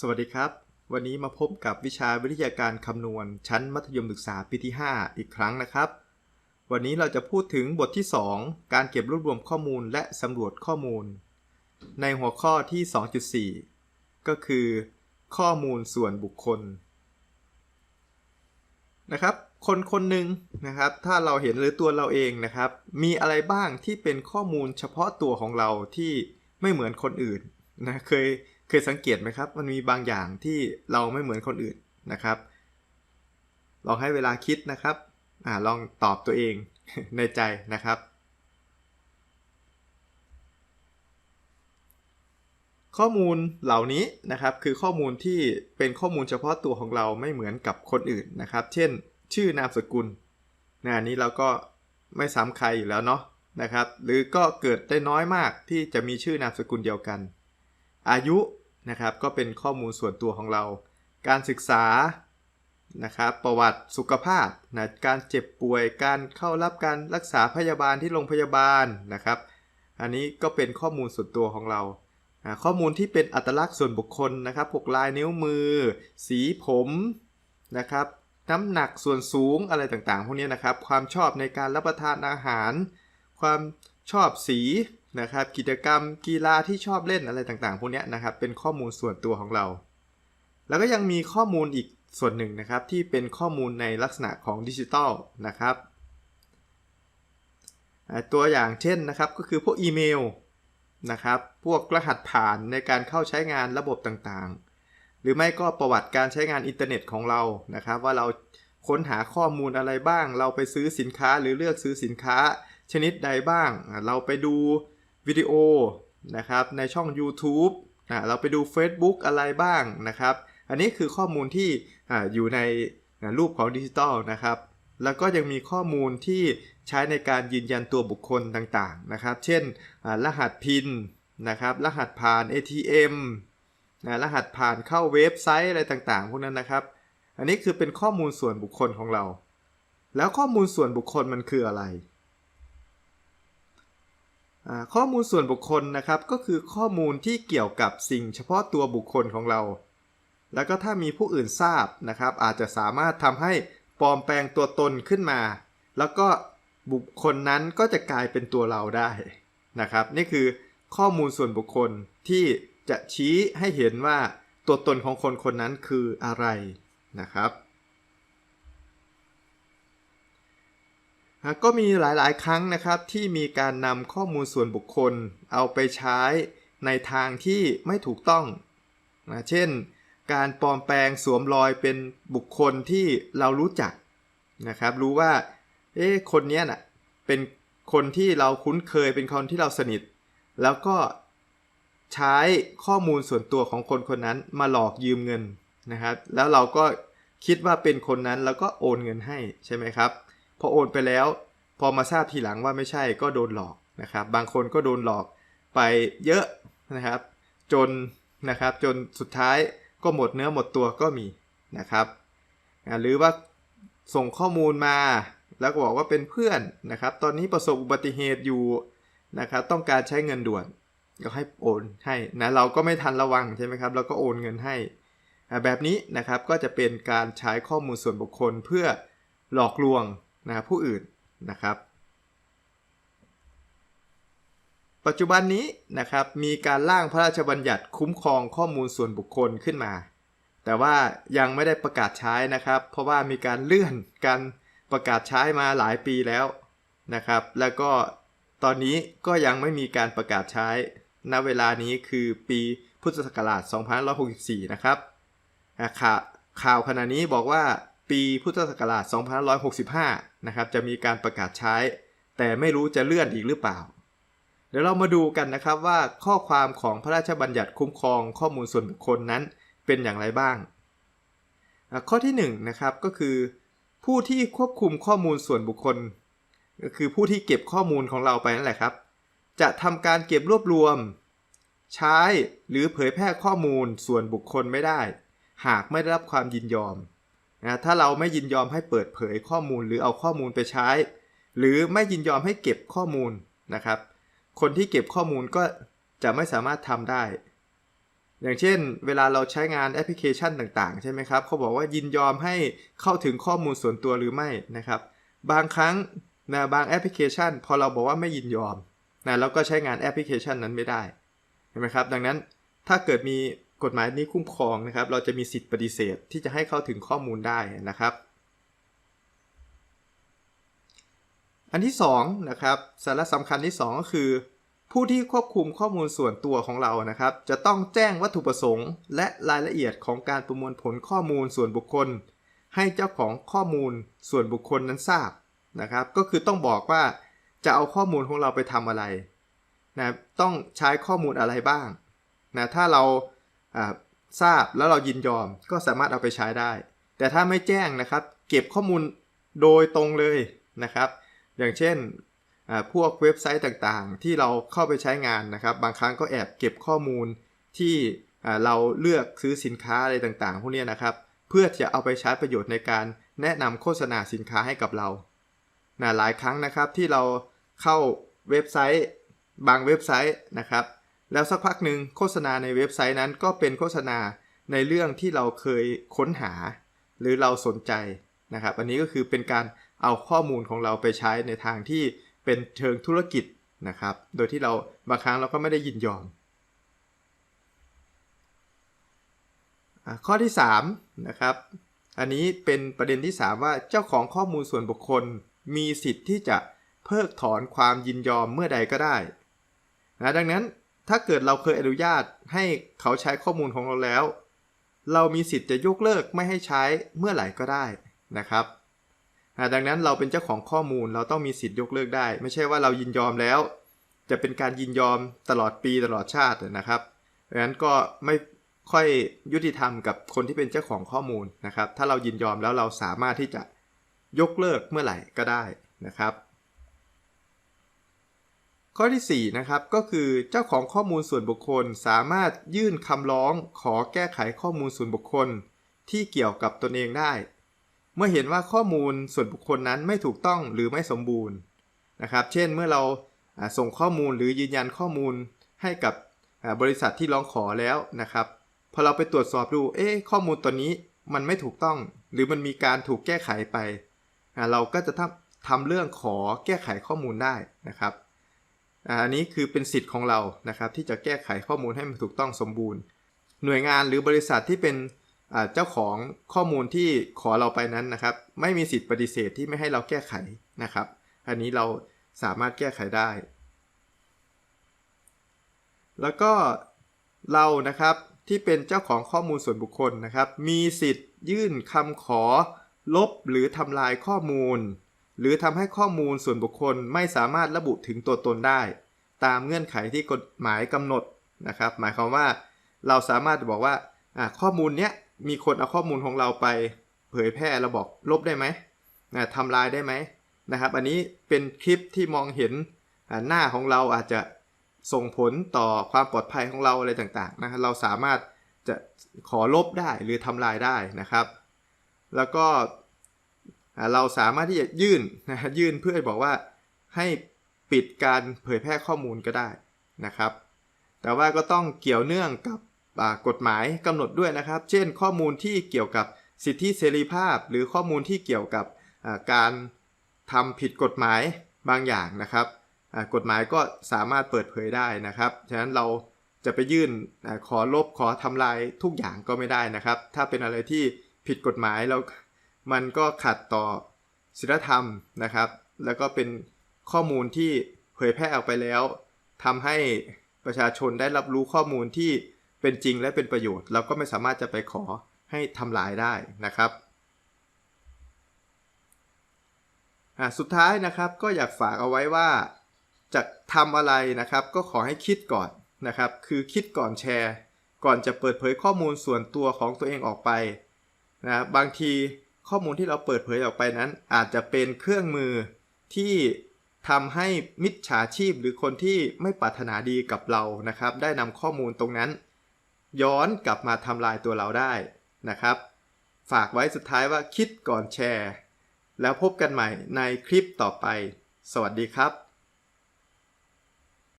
สวัสดีครับ วันนี้มาพบกับวิชาวิทยาการคำนวณ ชั้นมัธยมศึกษาปีที่ 5 อีกครั้งนะครับ วันนี้เราจะพูดถึงบทที่ 2 การเก็บรวบรวมข้อมูลและสำรวจข้อมูล ในหัวข้อที่ 2.4 ก็คือ ข้อมูลส่วนบุคคล นะครับ คนคนหนึ่งนะครับ ถ้าเราเห็นหรือตัวเราเองนะครับ มีอะไรบ้างที่เป็นข้อมูลเฉพาะตัวของเราที่ไม่เหมือนคนอื่นนะเคย เคยสังเกตไหมครับ มันมีบางอย่างที่เราไม่เหมือนคนอื่นนะครับ ลองให้เวลาคิดนะครับอลองตอบตัวเองในใจนะครับ ข้อมูลเหล่านี้นะครับคือข้อมูลที่เป็นข้อมูลเฉพาะตัวของเราไม่เหมือนกับคนอื่นนะครับ เช่น ชื่อนามสกุลนะอันนี้เราก็ไม่ซ้ำใครอยู่แล้วเนาะนะครับ หรือก็เกิดได้น้อยมากที่จะมีชื่อนามสกุลเดียวกัน อายุ นะครับ ก็เป็นข้อมูลส่วนตัวของเรา การศึกษานะครับประวัติสุขภาพนะการเจ็บป่วยการเข้ารับการรักษาพยาบาลที่โรงพยาบาลนะครับ อันนี้ก็เป็นข้อมูลส่วนตัวของเรา ข้อมูลที่เป็นอัตลักษณ์ส่วนบุคคลนะครับพวกลายนิ้วมือ สีผมนะครับน้ำหนักส่วนสูงอะไรต่างๆ พวกนี้นะครับ ความชอบในการรับประทานอาหาร ความชอบสี นะครับกิจกรรมกีฬาที่ชอบเล่นอะไรต่างๆ พวกนี้นะครับเป็นข้อมูลส่วนตัวของเรา แล้วก็ยังมีข้อมูลอีกส่วนหนึ่งนะครับที่เป็นข้อมูลในลักษณะของดิจิทัลนะครับตัวอย่างเช่นนะครับก็คือพวกอีเมลนะครับพวกรหัสผ่านในการเข้าใช้งานระบบต่างๆ หรือไม่ก็ประวัติการใช้งานอินเทอร์เน็ตของเรานะครับ ว่าเราค้นหาข้อมูลอะไรบ้าง เราไปซื้อสินค้าหรือเลือกซื้อสินค้าชนิดใดบ้าง เราไปดู วิดีโอนะครับในช่อง YouTube เราไปดู Facebook อะไรบ้างนะครับ อันนี้คือข้อมูลที่ออยู่ในรูปของดิจิตอลนะครับ แล้วก็ยังมีข้อมูลที่ใช้ในการยืนยันตัวบุคคลต่างๆนะครับ เช่นรหัสพินนะครับ รหัสผ่าน ATM นะรหัสผ่านเข้าเว็บไซต์อะไรต่างๆ พวกนั้นนะครับ อันนี้คือเป็นข้อมูลส่วนบุคคลของเรา แล้วข้อมูลส่วนบุคคลมันคืออะไร ข้อมูลส่วนบุคคลนะครับก็คือข้อมูลที่เกี่ยวกับสิ่งเฉพาะตัวบุคคลของเรา แล้วก็ถ้ามีผู้อื่นทราบนะครับ อาจจะสามารถทำให้ปลอมแปลงตัวตนขึ้นมา แล้วก็บุคคลนั้นก็จะกลายเป็นตัวเราได้นะครับ นี่คือข้อมูลส่วนบุคคลที่จะชี้ให้เห็นว่าตัวตนของคนคนนั้นคืออะไรนะครับ ก็มีหลายๆ ครั้งนะครับที่มีการนำข้อมูลส่วนบุคคล เอาไปใช้ในทางที่ไม่ถูกต้องนะเช่น การปลอมแปลงสวมรอยเป็นบุคคลที่เรารู้จักนะครับ รู้ว่าเอ๊ะคนนี้น่ะเป็นคนที่เราคุ้นเคยเป็นคนที่เราสนิท แล้วก็ใช้ข้อมูลส่วนตัวของคนคนนั้นมาหลอกยืมเงินนะครับ แล้วเราก็คิดว่าเป็นคนนั้นแล้วก็โอนเงินให้ใช่ไหมครับ พอโอนไปแล้ว พอมาทราบทีหลังว่าไม่ใช่ก็โดนหลอกนะครับ บางคนก็โดนหลอกไปเยอะนะครับ จนนะครับจนสุดท้ายก็หมดเนื้อหมดตัวก็มีนะครับ หรือว่าส่งข้อมูลมาแล้วก็บอกว่าเป็นเพื่อนนะครับ ตอนนี้ประสบอุบัติเหตุอยู่นะครับต้องการใช้เงินด่วนก็ให้โอนให้นะเราก็ไม่ทันระวังใช่ไหมครับเราก็โอนเงินให้ แบบนี้นะครับก็จะเป็นการใช้ข้อมูลส่วนบุคคลเพื่อหลอกลวง นะผู้อื่นนะครับ ปัจจุบันนี้นะครับมีการร่างพระราชบัญญัติคุ้มครองข้อมูลส่วนบุคคลขึ้นมา แต่ว่ายังไม่ได้ประกาศใช้นะครับ เพราะว่ามีการเลื่อนการประกาศใช้มาหลายปีแล้วนะครับ แล้วก็ตอนนี้ก็ยังไม่มีการประกาศใช้ ณ เวลานี้คือปีพุทธศักราช 2564 นะครับข่าวข่าวขณะนี้บอกว่า ปีพุทธศักราช 2565 นะครับ จะมีการประกาศใช้ แต่ไม่รู้จะเลื่อนอีกหรือเปล่า เดี๋ยวเรามาดูกันนะครับว่าข้อความของพระราชบัญญัติคุ้มครองข้อมูลส่วนบุคคลนั้นเป็นอย่างไรบ้าง ข้อที่1นนะครับก็คือ ผู้ที่ควบคุมข้อมูลส่วนบุคคล ก็คือผู้ที่เก็บข้อมูลของเราไปนั่นแหละครับ จะทำการเก็บรวบรวม ใช้หรือเผยแพร่ข้อมูลส่วนบุคคลไม่ได้ หากไม่ได้รับความยินยอม นะถ้าเราไม่ยินยอมให้เปิดเผยข้อมูลหรือเอาข้อมูลไปใช้ หรือไม่ยินยอมให้เก็บข้อมูลนะครับ คนที่เก็บข้อมูลก็จะไม่สามารถทำได้ อย่างเช่น เวลาเราใช้งานแอปพลิเคชันต่างๆ ใช่ไหมครับเขาบอกว่ายินยอมให้เข้าถึงข้อมูลส่วนตัวหรือไม่นะครับ บางครั้งนะบางแอปพลิเคชัน พอเราบอกว่าไม่ยินยอมนะเราก็ใช้งานแอปพลิเคชันนั้นไม่ได้เห็นไหมครับ ดังนั้นถ้าเกิดมี กฎหมายนี้คุ้มครองนะครับ เราจะมีสิทธิปฏิเสธที่จะให้เข้าถึงข้อมูลได้นะครับ อันที่2นะครับสาระสำคัญที่ 2 ก็คือ ผู้ที่ควบคุมข้อมูลส่วนตัวของเรานะครับ จะต้องแจ้งวัตถุประสงค์ และรายละเอียดของการประมวลผลข้อมูลส่วนบุคคล ให้เจ้าของข้อมูลส่วนบุคคลนั้นทราบนะครับ ก็คือต้องบอกว่าจะเอาข้อมูลของเราไปทำอะไรนะต้องใช้ข้อมูลอะไรบ้างนะถ้าเรา ทราบแล้วเรายินยอมก็สามารถเอาไปใช้ได้ แต่ถ้าไม่แจ้งนะครับ เก็บข้อมูลโดยตรงเลยนะครับ อย่างเช่นพวกเว็บไซต์ต่างๆ ที่เราเข้าไปใช้งานนะครับ บางครั้งก็แอบเก็บข้อมูลที่เราเลือกซื้อสินค้าอะไรต่างๆ พวกนี้นะครับ เพื่อจะเอาไปใช้ประโยชน์ในการแนะนำโฆษณาสินค้าให้กับเรานะหลายครั้งนะครับที่เราเข้าเว็บไซต์ บางเว็บไซต์นะครับ แล้วสักพักหนึ่งโฆษณาในเว็บไซต์นั้นก็เป็นโฆษณาในเรื่องที่เราเคยค้นหา หรือเราสนใจนะครับ อันนี้ก็คือเป็นการเอาข้อมูลของเราไปใช้ในทางที่เป็นเชิงธุรกิจนะครับ โดยที่เราบางครั้งเราก็ไม่ได้ยินยอม ข้อที่3นะครับอันนี้เป็นประเด็นที่ 3 ว่าเจ้าของข้อมูลส่วนบุคคล มีสิทธิ์ที่จะเพิกถอนความยินยอมเมื่อใดก็ได้นะดังนั้น ถ้าเกิดเราเคยอนุญาตให้เขาใช้ข้อมูลของเราแล้ว เรามีสิทธิ์จะยกเลิกไม่ให้ใช้เมื่อไหร่ก็ได้นะครับดังนั้นเราเป็นเจ้าของข้อมูลเราต้องมีสิทธิ์ยกเลิกได้ ไม่ใช่ว่าเรายินยอมแล้ว จะเป็นการยินยอมตลอดปีตลอดชาตินะครับดังนั้นก็ไม่ค่อยยุติธรรมกับคนที่เป็นเจ้าของข้อมูลนะครับ ถ้าเรายินยอมแล้วเราสามารถที่จะยกเลิกเมื่อไหร่ก็ได้นะครับ ข้อที่4นะครับก็คือเจ้าของข้อมูลส่วนบุคคลสามารถยื่นคำร้องขอแก้ไขข้อมูลส่วนบุคคล ที่เกี่ยวกับตนเองได้ เมื่อเห็นว่าข้อมูลส่วนบุคคลนั้นไม่ถูกต้องหรือไม่สมบูรณ์นะครับ เช่นเมื่อเราส่งข้อมูลหรือยืนยันข้อมูลให้กับบริษัทที่ร้องขอแล้วนะครับ พอเราไปตรวจสอบดูเอ๊ข้อมูลตัวนี้มันไม่ถูกต้อง หรือมันมีการถูกแก้ไขไป เราก็จะทำทำเรื่องขอแก้ไขข้อมูลได้นะครับ อันนี้คือเป็นสิทธิ์ของเรานะครับที่จะแก้ไขข้อมูลให้มันถูกต้องสมบูรณ์ หน่วยงานหรือบริษัทที่เป็นเจ้าของข้อมูลที่ขอเราไปนั้นนะครับ ไม่มีสิทธิ์ปฏิเสธที่ไม่ให้เราแก้ไขนะครับ อันนี้เราสามารถแก้ไขได้ แล้วก็เรานะครับที่เป็นเจ้าของข้อมูลส่วนบุคคลนะครับ มีสิทธิ์ยื่นคำขอลบหรือทำลายข้อมูล หรือทำให้ข้อมูลส่วนบุคคลไม่สามารถระบุถึงตัวตนได้ ตามเงื่อนไขที่กฎหมายกำหนดนะครับ หมายความว่าเราสามารถบอกว่าข้อมูลเนี้ยมีคนเอาข้อมูลของเราไป เผยแพร่เราบอกลบได้ไหมทำลายได้ไหมนะครับ อันนี้เป็นคลิปที่มองเห็นหน้าของเราอาจจะส่งผลต่อความปลอดภัยของเราอะไรต่างๆนะครับเราสามารถจะขอลบได้หรือทำลายได้นะครับ แล้วก็ เราสามารถที่จะยื่นนะยื่นเพื่อบอกว่าให้ปิดการเผยแพร่ข้อมูลก็ได้นะครับ แต่ว่าก็ต้องเกี่ยวเนื่องกับกฎหมายกำหนดด้วยนะครับ เช่น ข้อมูลที่เกี่ยวกับสิทธิเสรีภาพ หรือข้อมูลที่เกี่ยวกับการทำผิดกฎหมายบางอย่างนะครับกฎหมายก็สามารถเปิดเผยได้นะครับ ฉะนั้นเราจะไปยื่นขอลบขอทำลายทุกอย่างก็ไม่ได้นะครับ ถ้าเป็นอะไรที่ผิดกฎหมายเรา มันก็ขัดต่อศีลธรรมนะครับ แล้วก็เป็นข้อมูลที่เผยแพร่ออกไปแล้วทำให้ประชาชนได้รับรู้ข้อมูลที่เป็นจริงและเป็นประโยชน์ เราก็ไม่สามารถจะไปขอให้ทำลายได้นะครับสุดท้ายนะครับก็อยากฝากเอาไว้ว่าจะทำอะไรนะครับ ก็ขอให้คิดก่อนนะครับ คือคิดก่อนแชร์ ก่อนจะเปิดเผยข้อมูลส่วนตัวของตัวเองออกไปนะบบางที ข้อมูลที่เราเปิดเผยออกไปนั้น อาจจะเป็นเครื่องมือที่ทำให้มิจฉาชีพหรือคนที่ไม่ปรารถนาดีกับเรานะครับ ได้นำข้อมูลตรงนั้น ย้อนกลับมาทำลายตัวเราได้นะครับ ฝากไว้สุดท้ายว่าคิดก่อนแชร์ แล้วพบกันใหม่ในคลิปต่อไป สวัสดีครับ